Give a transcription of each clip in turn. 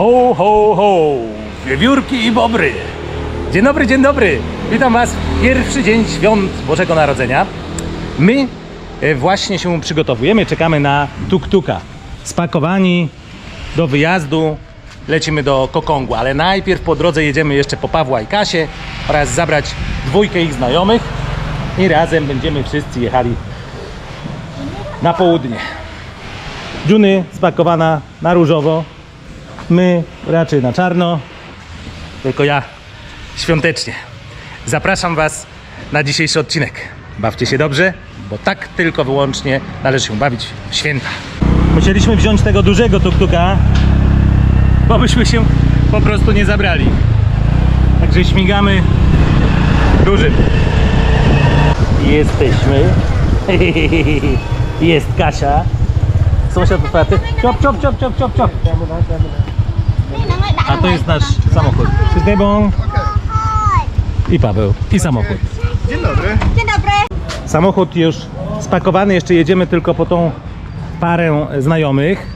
Ho, ho, ho! Wiewiórki i bobry! Dzień dobry, dzień dobry! Witam Was w pierwszy dzień świąt Bożego Narodzenia. My e, właśnie się przygotowujemy, czekamy na tuk-tuka. Spakowani do wyjazdu, lecimy do Kokongu, ale najpierw po drodze jedziemy jeszcze po Pawła i Kasię oraz zabrać dwójkę ich znajomych i razem będziemy wszyscy jechali na południe. Juny spakowana na różowo, my raczej na czarno, tylko ja świątecznie. Zapraszam Was na dzisiejszy odcinek. Bawcie się dobrze, bo tak tylko wyłącznie należy się bawić w święta. Musieliśmy wziąć tego dużego tuktuka, bo byśmy się po prostu nie zabrali. Także śmigamy dużym. Jesteśmy. Jest Kasia. Sąsiad otwarty. Ciop, ciop, ciop, ciop, ciop, ciop. A to jest nasz samochód. Z Debą i Paweł. I samochód. Dzień dobry. Dzień dobry. Samochód już spakowany, jeszcze jedziemy tylko po tą parę znajomych.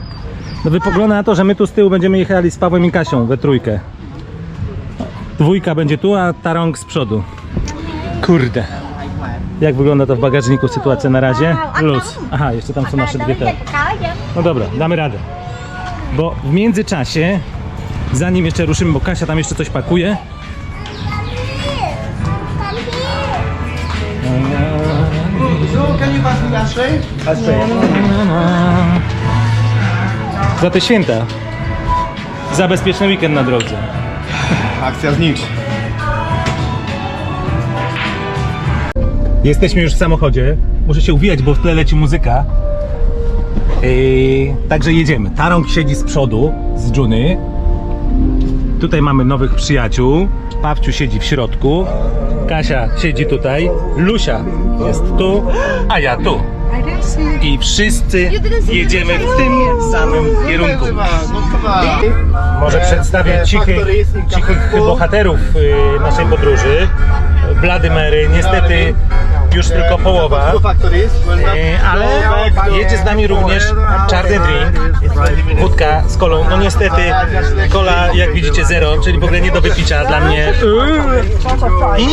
No wypogląda na to, że my tu z tyłu będziemy jechali z Pawłem i Kasią we trójkę. Dwójka będzie tu, a Tarong z przodu. Kurde. Jak wygląda to w bagażniku sytuacja na razie? Luz. Aha, jeszcze tam są nasze dwie te. No dobra, damy radę. Bo w międzyczasie, zanim jeszcze ruszymy, bo Kasia tam jeszcze coś pakuje, za te święta. Za bezpieczny weekend na drodze. Akcja znicz. Jesteśmy już w samochodzie. Muszę się uwijać, bo w tle leci muzyka. Yy, także jedziemy. Tarąg siedzi z przodu, z Juny. Tutaj mamy nowych przyjaciół. Pawciu siedzi w środku. Kasia siedzi tutaj. Lusia jest tu, a ja tu. I wszyscy jedziemy w tym samym kierunku. Może przedstawię cichy, cichych bohaterów y, naszej podróży. Blady Mary, niestety już tylko połowa. Y, Ale jedzie z nami również czarny drink, wódka z kolą. No niestety kola, jak widzicie, zero, czyli w ogóle nie do wypicia dla mnie. I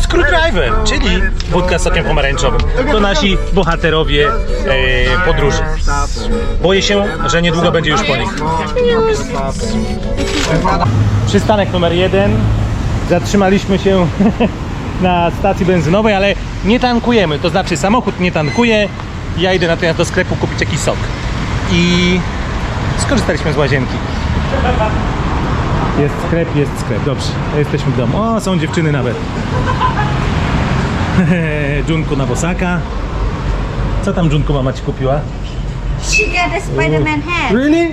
screwdriver, czyli wódka z sokiem pomarańczowym. To nasi bohaterowie e, podróży. Boję się, że niedługo będzie już po nich. Przystanek numer jeden. Zatrzymaliśmy się na stacji benzynowej, ale nie tankujemy. To znaczy samochód nie tankuje. Ja idę natomiast do sklepu kupić jakiś sok. I skorzystaliśmy z łazienki. Jest sklep, jest sklep. Dobrze, jesteśmy w domu. O, są dziewczyny nawet. Junku na bosaka. Co tam Junku mama ci kupiła? She got a Spider-Man hat. Really?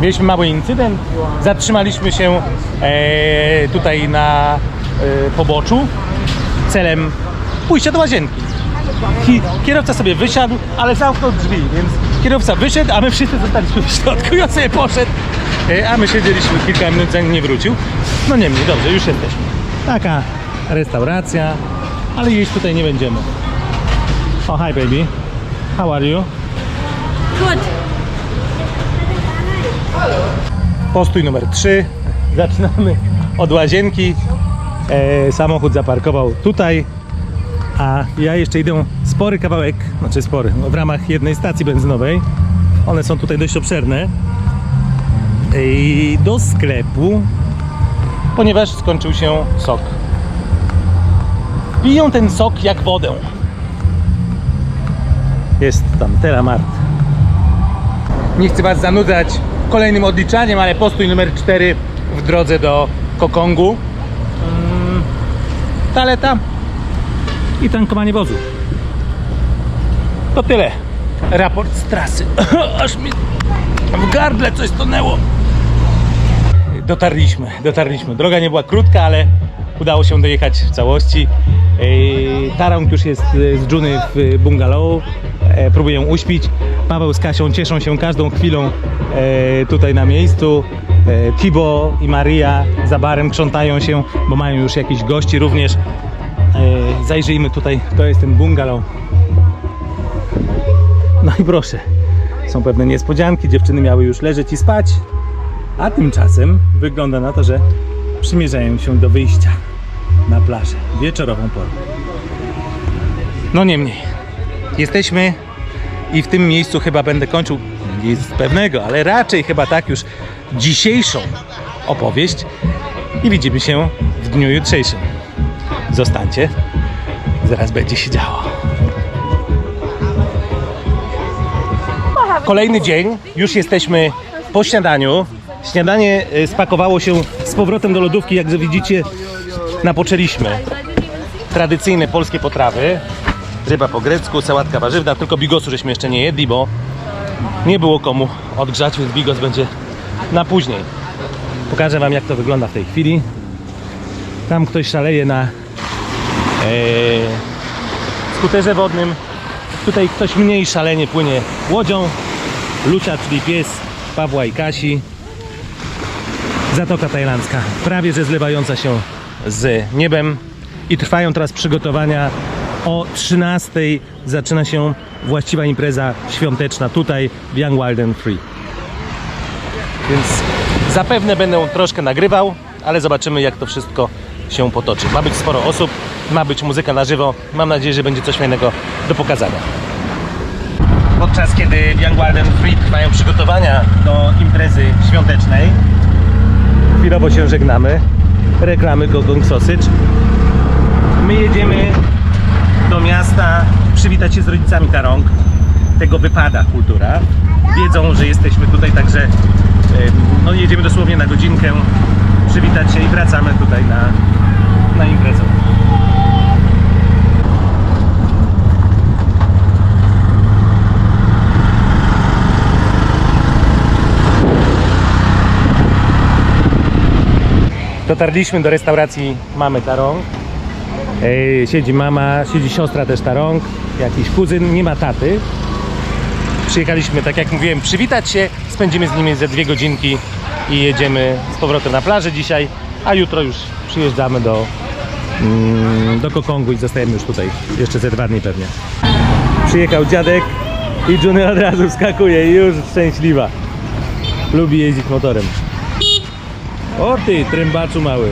Mieliśmy mały incydent. Zatrzymaliśmy się e, tutaj na e, poboczu celem pójścia do łazienki. Ki- Kierowca sobie wysiadł, ale zamknął drzwi, więc kierowca wyszedł, a my wszyscy zostaliśmy w środku i on sobie poszedł, e, a my siedzieliśmy kilka minut zanim nie wrócił. No niemniej, dobrze, już jesteśmy. Taka restauracja, ale jeść tutaj nie będziemy. O, hi baby. How are you? Good. Postój numer 3. Zaczynamy od łazienki. E, samochód zaparkował tutaj, a ja jeszcze idę spory kawałek, znaczy spory, no, w ramach jednej stacji benzynowej. One są tutaj dość obszerne. I do sklepu, ponieważ skończył się sok. Piją ten sok jak wodę. Jest tam Telamart. Nie chcę Was zanudzać kolejnym odliczaniem, ale postój numer 4 w drodze do Kokongu. Mm, Taleta i tankowanie wozu. To tyle. Raport z trasy. Aż mi w gardle coś tonęło. Dotarliśmy, dotarliśmy. Droga nie była krótka, ale udało się dojechać w całości. Tarang już jest z Juny w bungalow. E, Próbuję uśpić. Paweł z Kasią cieszą się każdą chwilą e, tutaj na miejscu. E, Tibo i Maria za barem krzątają się, bo mają już jakichś gości również. E, Zajrzyjmy tutaj, to jest ten bungalow. No i proszę, są pewne niespodzianki. Dziewczyny miały już leżeć i spać. A tymczasem wygląda na to, że przymierzają się do wyjścia na plażę wieczorową porą. No niemniej, jesteśmy i w tym miejscu chyba będę kończył nic pewnego, ale raczej chyba tak już dzisiejszą opowieść i widzimy się w dniu jutrzejszym. Zostańcie, zaraz będzie się działo. Kolejny dzień, już jesteśmy po śniadaniu. Śniadanie e, spakowało się z powrotem do lodówki, jak widzicie, napoczęliśmy. Tradycyjne polskie potrawy. Ryba po grecku, sałatka warzywna, tylko bigosu żeśmy jeszcze nie jedli, bo nie było komu odgrzać, więc bigos będzie na później. Pokażę Wam, jak to wygląda w tej chwili. Tam ktoś szaleje na skuterze wodnym. Tutaj ktoś mniej szalenie płynie łodzią. Lucia, czyli pies Pawła i Kasi. Zatoka Tajlandzka, prawie że zlewająca się z niebem. I trwają teraz przygotowania. O 13 zaczyna się właściwa impreza świąteczna tutaj w Young Wild and Free. Więc zapewne będę troszkę nagrywał, ale zobaczymy jak to wszystko się potoczy. Ma być sporo osób, ma być muzyka na żywo. Mam nadzieję, że będzie coś fajnego do pokazania. Podczas kiedy w Young and Free trwają przygotowania do imprezy świątecznej, chwilowo się żegnamy. Reklamy Gogong Sausage. My jedziemy do miasta przywitać się z rodzicami Tarong. Tego wypada kultura. Wiedzą, że jesteśmy tutaj, także no, jedziemy dosłownie na godzinkę przywitać się i wracamy tutaj na, na imprezę. Dotarliśmy do restauracji Mamy Tarong. Ej, siedzi mama, siedzi siostra też Tarong, jakiś kuzyn, nie ma taty. Przyjechaliśmy, tak jak mówiłem, przywitać się, spędzimy z nimi ze dwie godzinki i jedziemy z powrotem na plażę dzisiaj, a jutro już przyjeżdżamy do, do Kokongu i zostajemy już tutaj, jeszcze ze dwa dni pewnie. Przyjechał dziadek i Junior od razu wskakuje i już szczęśliwa. Lubi jeździć motorem. O ty, trębaczu mały.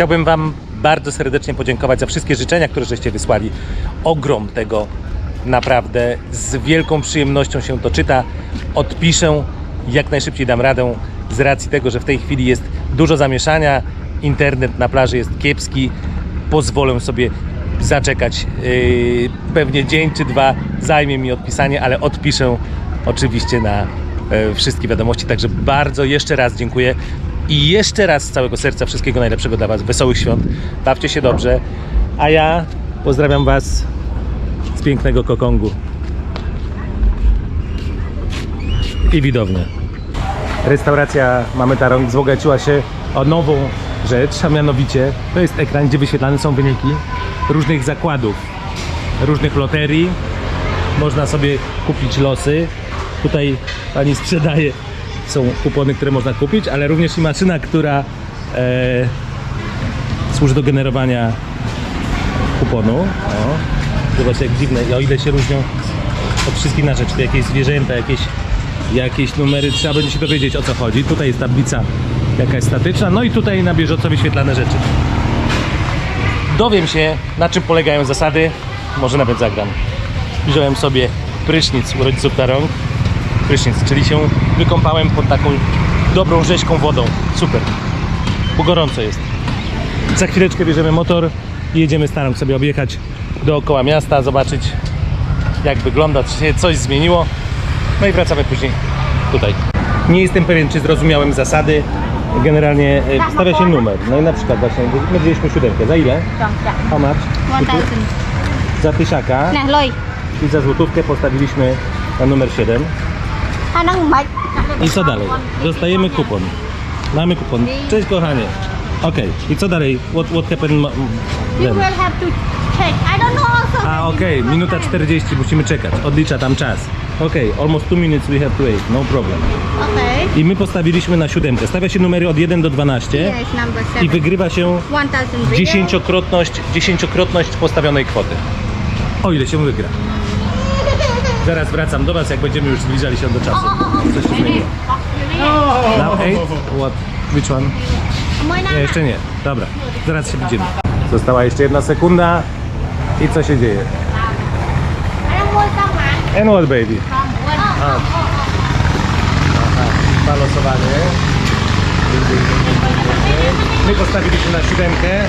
Chciałbym Wam bardzo serdecznie podziękować za wszystkie życzenia, które żeście wysłali. Ogrom tego naprawdę z wielką przyjemnością się to czyta. Odpiszę, jak najszybciej dam radę z racji tego, że w tej chwili jest dużo zamieszania. Internet na plaży jest kiepski. Pozwolę sobie zaczekać. Yy, pewnie dzień czy dwa zajmie mi odpisanie, ale odpiszę oczywiście na e, wszystkie wiadomości. Także bardzo jeszcze raz dziękuję. I jeszcze raz z całego serca wszystkiego najlepszego dla Was. Wesołych świąt. Bawcie się dobrze. A ja pozdrawiam Was z pięknego Kokongu. I widownie. Restauracja Mamy Tarong wzbogaciła się o nową rzecz, a mianowicie to jest ekran, gdzie wyświetlane są wyniki różnych zakładów, różnych loterii. Można sobie kupić losy. Tutaj pani sprzedaje, są kupony, które można kupić, ale również i maszyna, która e, służy do generowania kuponu. O, zobaczcie jak dziwne, i o ile się różnią od wszystkich na rzecz, jakieś zwierzęta, jakieś, jakieś numery, trzeba będzie się dowiedzieć o co chodzi. Tutaj jest tablica jakaś statyczna, no i tutaj na bieżąco wyświetlane rzeczy. Dowiem się na czym polegają zasady, może nawet zagram. Wziąłem sobie prysznic u rodziców Tarong, prysznic, czyli się wykąpałem pod taką dobrą rzeźką wodą. Super, bo gorąco jest. Za chwileczkę bierzemy motor i jedziemy starą sobie objechać dookoła miasta, zobaczyć jak wygląda, czy się coś zmieniło. No i wracamy później tutaj. Nie jestem pewien, czy zrozumiałem zasady. Generalnie e, wstawia się numer. No i na przykład właśnie, my wzięliśmy siódemkę. Za ile? How much? 1000 Za tysiaka ណាលុយ i za złotówkę postawiliśmy na numer 7. អាហ្នឹងមិន i co dalej? Dostajemy kupon. Mamy kupon. Cześć kochanie. Okej, i co dalej? What, what happened ma- You then? will have to check. I don't know also. A, okej, minuta 40, musimy czekać. Odlicza tam czas. Okej, almost 2 minutes we have to wait, no problem. Okay. I my postawiliśmy na siódemkę. Stawia się numery od 1 do 12 Here is number i seven. wygrywa się 1000 real. dziesięciokrotność, dziesięciokrotność postawionej kwoty. O ile się wygra. Zaraz wracam do Was, jak będziemy już zbliżali się do czasu. Coś się zmieniło. Now eight? What? Which one? Nie, jeszcze nie. Dobra, zaraz się widzimy. Została jeszcze jedna sekunda. I co się dzieje? And what baby? Không, quên. Dwa losowanie. My postawiliśmy na siódemkę.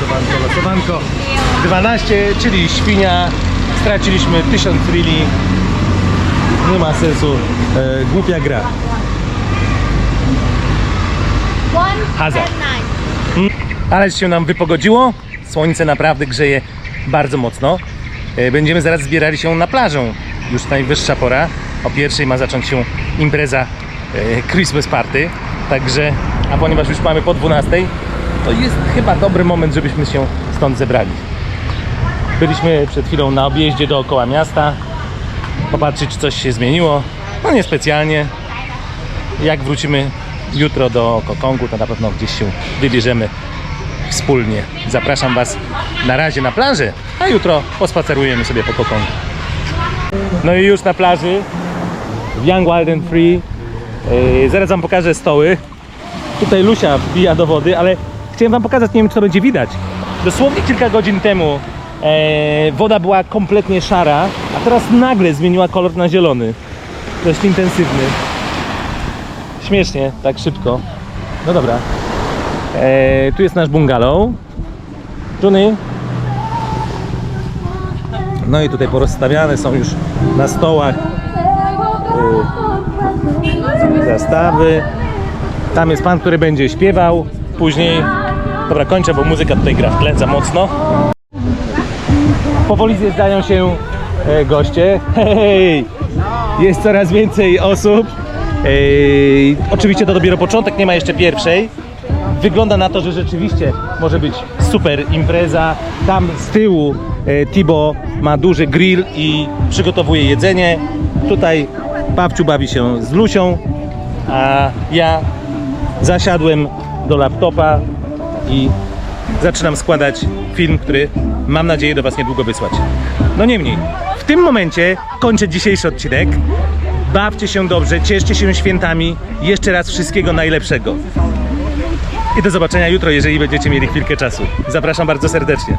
Losowanko, losowanko, losowanko. 12, czyli świnia. Straciliśmy 1000 rili. Nie ma sensu. E, głupia gra. Hazard. nine. Ale się nam wypogodziło. Słońce naprawdę grzeje bardzo mocno. E, Będziemy zaraz zbierali się na plażę. Już najwyższa pora. O pierwszej ma zacząć się impreza e, Christmas Party. Także, a ponieważ już mamy po 12, to jest chyba dobry moment, żebyśmy się stąd zebrali. Byliśmy przed chwilą na objeździe dookoła miasta. Popatrzeć, czy coś się zmieniło. No niespecjalnie. Jak wrócimy jutro do Kokongu, to na pewno gdzieś się wybierzemy wspólnie. Zapraszam Was na razie na plażę, a jutro pospacerujemy sobie po Kokongu. No i już na plaży w Young Wild and Free. Yy, zaraz Wam pokażę stoły. Tutaj Lusia wbija do wody, ale chciałem Wam pokazać, nie wiem czy to będzie widać. Dosłownie kilka godzin temu e, woda była kompletnie szara, a teraz nagle zmieniła kolor na zielony. Dość intensywny. Śmiesznie, tak szybko. No dobra. E, tu jest nasz bungalow. Johnny. No i tutaj porozstawiane są już na stołach e, zastawy. Tam jest pan, który będzie śpiewał. Później. Dobra, kończę, bo muzyka tutaj gra w tle za mocno. Powoli zjeżdżają się e, goście. Hej! Jest coraz więcej osób. Oczywiście to dopiero początek, nie ma jeszcze pierwszej. Wygląda na to, że rzeczywiście może być super impreza. Tam z tyłu e, Tibo ma duży grill i przygotowuje jedzenie. Tutaj babciu bawi się z Lusią, a ja zasiadłem do laptopa i zaczynam składać film, który mam nadzieję do Was niedługo wysłać. No niemniej, w tym momencie kończę dzisiejszy odcinek. Bawcie się dobrze, cieszcie się świętami. Jeszcze raz wszystkiego najlepszego. I do zobaczenia jutro, jeżeli będziecie mieli chwilkę czasu. Zapraszam bardzo serdecznie.